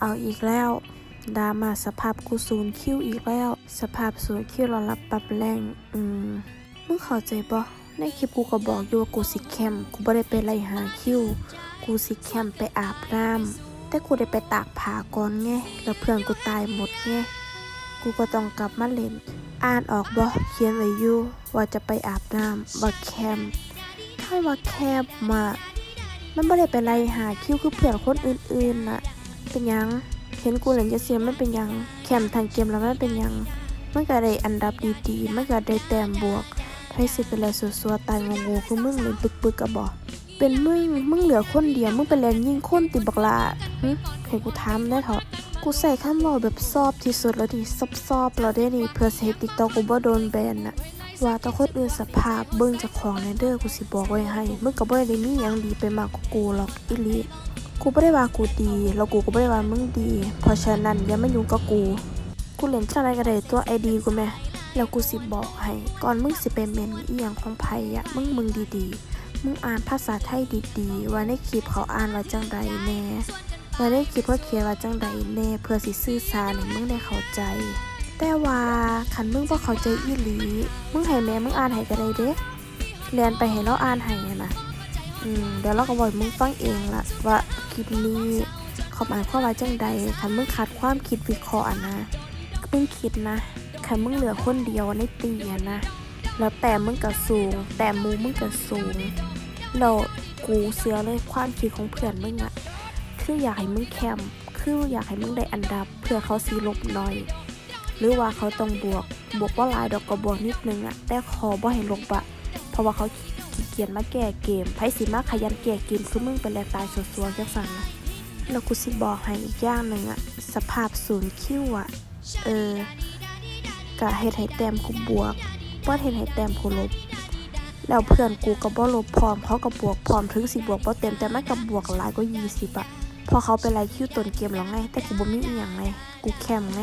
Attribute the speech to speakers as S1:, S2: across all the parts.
S1: เอาอีกแล้วดรามาสภาพกูศูนย์คิวอีกแล้ว สภาพศูนย์คิวเรารับปรับแรงอืมมึงเข้าใจปะในคลิปกูก็บอกอยู่ว่ากูสิแคมกูบ่ได้ไปไล่หาคิวกูสิแคมไปอาบน้ำแต่กูได้ไปตากผ้าก่อนไงแล้วเพื่อนกูตายหมดไงกูก็ต้องกลับมาเล่น อ่านออกบ่เขียนไว้อยู่ว่าจะไปอาบน้ำบ่แคมป์ถ้าว่าแคมมามันบ่ได้ไปไล่หาคิวคือเพื่อนคนอื่นๆน่ะ เป็นยัง เห็นกูเล่นจะเสียมันเป็นยัง แคมทางเกมแล้วมันเป็นยัง มันก็ได้อันดับดีๆมันก็ได้แต้มบวกไทยสิเป็นอะไรสัวๆตายงงๆคือมึงเล่นปึกๆกะบ่เป็นมึงมึงเหลือคนเดียวมึงไปเล่นยิงคนติบักลาหึให้กูถามได้เถอะกูใส่คำเว่าแบบซอบที่สุดแล้วดิซอบซอบๆแล้วได้นี่เพื่อสิให้ติ๊กต็อกกูบ่โดนแบนน่ะว่าต่คนอื่นสภาพเบิ่งจากของในเด้อกูสิบอกไว้ให้มึงก็บ่ได้มีหยังดีไปมากกว่ากูหรอกอีลี กูบ่ได้ว่ากูดี แล้วกูก็บ่ได้ว่ามึงดี เพราะฉะนั้นอย่ามายุ่งกับกู กูเล่นจังไดก็ได้ตัวไอดีกูแม่แล้วกูสิบอกให้ ก่อนมึงสิไปเมนอีหยังของไผอะมึงมึงดีๆ มึงอ่านภาษาไทยดีๆ ว่าในคลิปเขาอ่านว่าจังใดแน่ว่าได้คิดว่าเขียนว่าจังใดแน่ เพื่อสิสื่อสารให้มึงได้เข้าใจ แต่ว่าคันมึงบ่เข้าใจอีหลี มึงให้แม่มึงอ่านให้ก็ได้เด้เรียนไปให้เราอ่านให้อะนะ เดี๋ยวเราก็บอกมึงฟังเองละว่าคลิปนี้เขาหมายความว่าจังใดคันมึงขาดความคิดวิเคราะห์อะนะมึงคิดนะคันมึงเหลือคนเดียวในตีนะแล้วแต่มึงก็สูง แต่มูมึงก็สูงแล้วกูเสือเลยความคิดของเพื่อนมึงอะคืออยากให้มึงแคมคืออยากให้มึงได้อันดับ เพื่อเขาสีลบหน่อย หรือว่าเขาต้องบวกบวกว่าลายดอกก็บวกนิดนึงอะแต่ขอบ่ให้ลบอะเพราะว่าเขา ขี้เกียจมาแก้เกมไพ่สิมาขยันแก้เกมคือมึงเป็นแรงตายสัวๆจังสั่นนะแล้วกูสิบอกให้อีกอย่างหนึ่งอะสภาพศูนย์คิวอะเออกะเฮ็ดให้แต้มกูบวกบ่เฮ็ดให้แต้มกูลบแล้วเพื่อนกูก็บ่ลบพร้อมเขาก็บวกพร้อมถึงสิบวกบ่เต็มแต่มันก็บวกหลายกว่า20อะพอเขาไปไล่คิวต้นเกมแล้วไง แต่กูบ่มีอีหยังไงกูแคมไง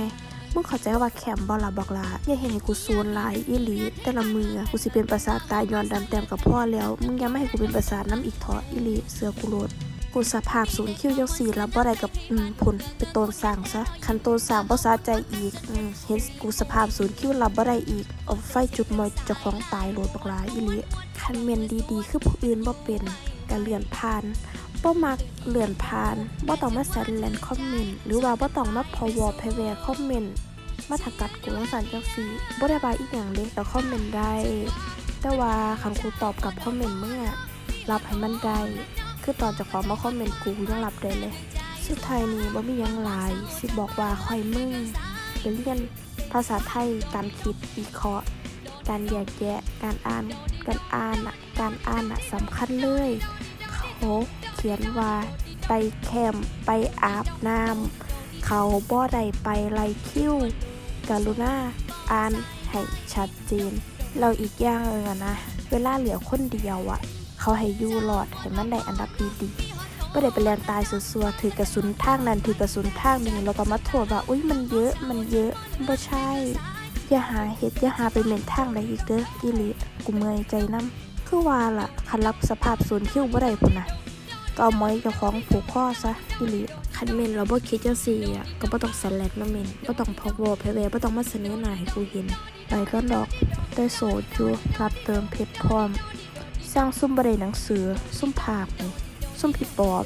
S1: มึงเข้าใจว่าแคมบ่ล่ะบอกลาอย่าเห็นให้กูซูนลายอีหลี แต่ละมืออกูสิเป็นประสาทตายย้อนดันแต้มกับพ่อแล้ว มึงยังไม่ให้กูเป็นประสาทน้ำอีกเถออีหลี เสือกูโลดกูสภาพศูนย์คิวยังสี่รับบ่ได้กับอืมพุ่นไปโตนสร้างซะคันโตนสร้างบ่สาใจอีกอืมเห็นกูสภาพศูนย์คิวรับบ่ได้อีกเอาไฟจุดมอยเจ้าของตายโลดบักลายอีหลีคันเมนดีๆ คือผู้อื่นบ่เป็นก็เลื่อนผ่าน บ่มักเลื่อนผ่านบ่ต้องมาแซนแลนคอมเมนต์หรือว่าบ่ต้องมาพอวอแพแวคอมเมนต์มาถักกัดกูจังซั่นจังซีบ่ได้ว่าอีหยังเลยแต่คอมเมนต์ได้ แต่ว่าคันกูตอบกับคอมเมนต์เมึงอรับให้มันได้คือตอนจะขอมาคอมเมนต์กูยังรับได้เลยสุดท้ายนี้บ่มียังหลาย สิบอกว่าคอยมึงไปเรียนภาษาไทยการคิดวิเคราะห์ การแยกแยะ การอ่าน การอ่านอะการอ่านอะสำคัญเลย เขาเขียนว่า ไปแคมป์ไปอาบน้ำเขาบ่ได้ไปไลคิวกรุณาอ่านให้ชัดเจนเราอีกอย่างเลยอะนะ เวลาเหลือคนเดียวอะเขาให้ยู่รอดให้มันได้อันดับดีๆไม่ได้ไปแลนตายสัวๆถือกระสุนทางนั้นถือกระสุนทางนี้แล้วก็มาโทษว่าอุ้ยมันเยอะมันเยอะบ่ใช่อย่าหาเห็ดอย่าหาไปเหม็นทางใดอีกเด้ออีลีกูเมื่อยใจน้ำ คือว่าล่ะคันรับสภาพศูนย์คิ้วบ่ได้พุ่นน่ะก็เอาไม้เจ้าของผูกข้อซะอีหลีคันเมนเราบ่คิดจังซี่อะก็บ่ต้องสแลดนะเมนบ่ต้องพอกวอแพ้แวบ่ต้องมาเสนอหน้าให้กูเห็นไปก็ดอกได้โสดอยู่รับเติมเพชรพร้อม สร้างซุ่มบ่ได้หนังสือ ซุ่มภาพนี่ซุ่มผีปอบ